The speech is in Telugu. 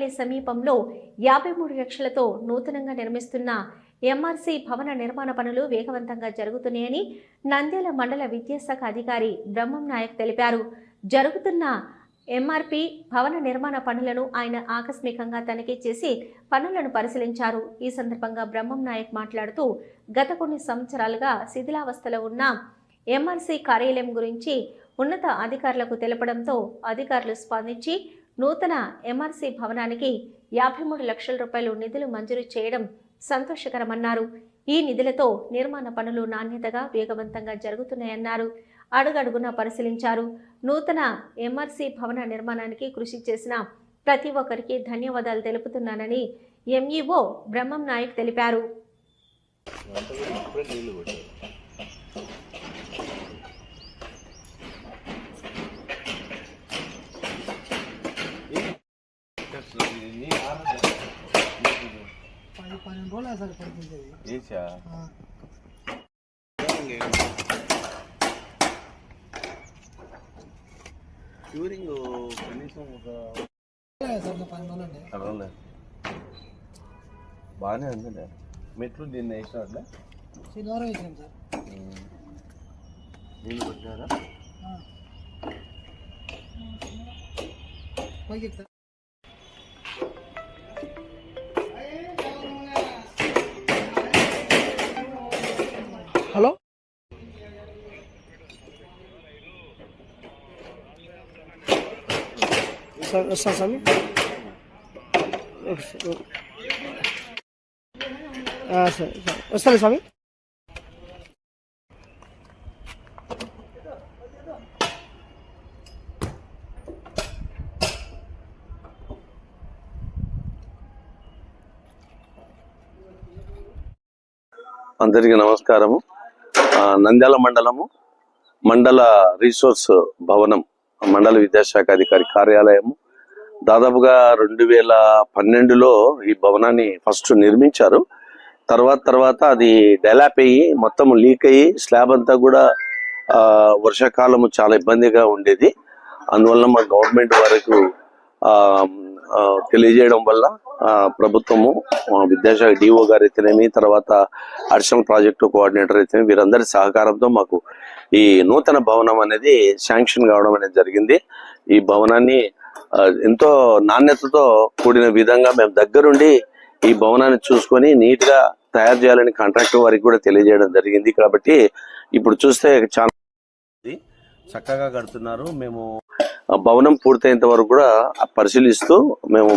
తాడేపల్లి సమీపంలో యాభై మూడు లక్షలతో నూతనంగా నిర్మిస్తున్న ఎంఆర్సీ భవన నిర్మాణ పనులు వేగవంతంగా జరుగుతున్నాయని నంద్యాల మండల విద్యాశాఖ అధికారి బ్రహ్మం నాయక్ తెలిపారు. జరుగుతున్న ఎంఆర్పి భవన నిర్మాణ పనులను ఆయన ఆకస్మికంగా తనిఖీ చేసి పనులను పరిశీలించారు. ఈ సందర్భంగా బ్రహ్మం నాయక్ మాట్లాడుతూ గత కొన్ని సంవత్సరాలుగా శిథిలావస్థలో ఉన్న ఎంఆర్సీ కార్యాలయం గురించి ఉన్నత అధికారులకు తెలపడంతో అధికారులు స్పందించి నూతన ఎంఆర్సీ భవనానికి యాభై మూడు లక్షల రూపాయలు నిధులు మంజూరు చేయడం సంతోషకరమన్నారు. ఈ నిధులతో నిర్మాణ పనులు నాణ్యతగా వేగవంతంగా జరుగుతున్నాయన్నారు. అడుగడుగున పరిశీలించారు. నూతన ఎంఆర్సీ భవన నిర్మాణానికి కృషి చేసిన ప్రతి ఒక్కరికి ధన్యవాదాలు తెలుపుతున్నానని ఎంఈఓ బ్రహ్మం నాయక్ తెలిపారు. పది పన్నెండు రోజులు సార్ క్యూరింగ్ కనీసం ఒక బాగానే ఉందండి మెట్లు దీన్ని వేసినట్లే శనివారం వేసాం సార్ నీళ్ళు పెట్టినారా హలో? సార్ వస్తా స్వామి సార్ సరే వస్తాను స్వామి. అందరికీ నమస్కారము. నంద్యాల మండలము మండల రీసోర్స్ భవనం మండల విద్యాశాఖ అధికారి కార్యాలయము. దాదాపుగా రెండు వేల పన్నెండులో ఈ భవనాన్ని ఫస్ట్ నిర్మించారు. తర్వాత తర్వాత అది డెలాప్ అయ్యి మొత్తం లీక్ అయ్యి స్లాబ్ అంతా కూడా వర్షాకాలము చాలా ఇబ్బందిగా ఉండేది. అందువల్ల మా గవర్నమెంట్ వరకు తెలియజేయడం వల్ల ప్రభుత్వము విద్యాశాఖ డిఓ గారు అయితేనేమి తర్వాత అడిషనల్ ప్రాజెక్టు కోఆర్డినేటర్ అయితే వీరందరి సహకారంతో మాకు ఈ నూతన భవనం అనేది శాంక్షన్ కావడం అనేది జరిగింది. ఈ భవనాన్ని ఎంతో నాణ్యతతో కూడిన విధంగా మేము దగ్గరుండి ఈ భవనాన్ని చూసుకొని నీట్గా తయారు చేయాలని కాంట్రాక్టర్ వారికి కూడా తెలియజేయడం జరిగింది. కాబట్టి ఇప్పుడు చూస్తే చాలా చక్కగా కడుతున్నారు మేము భవనం పూర్తయ్యేంత వరకు కూడా పరిశీలిస్తూ మేము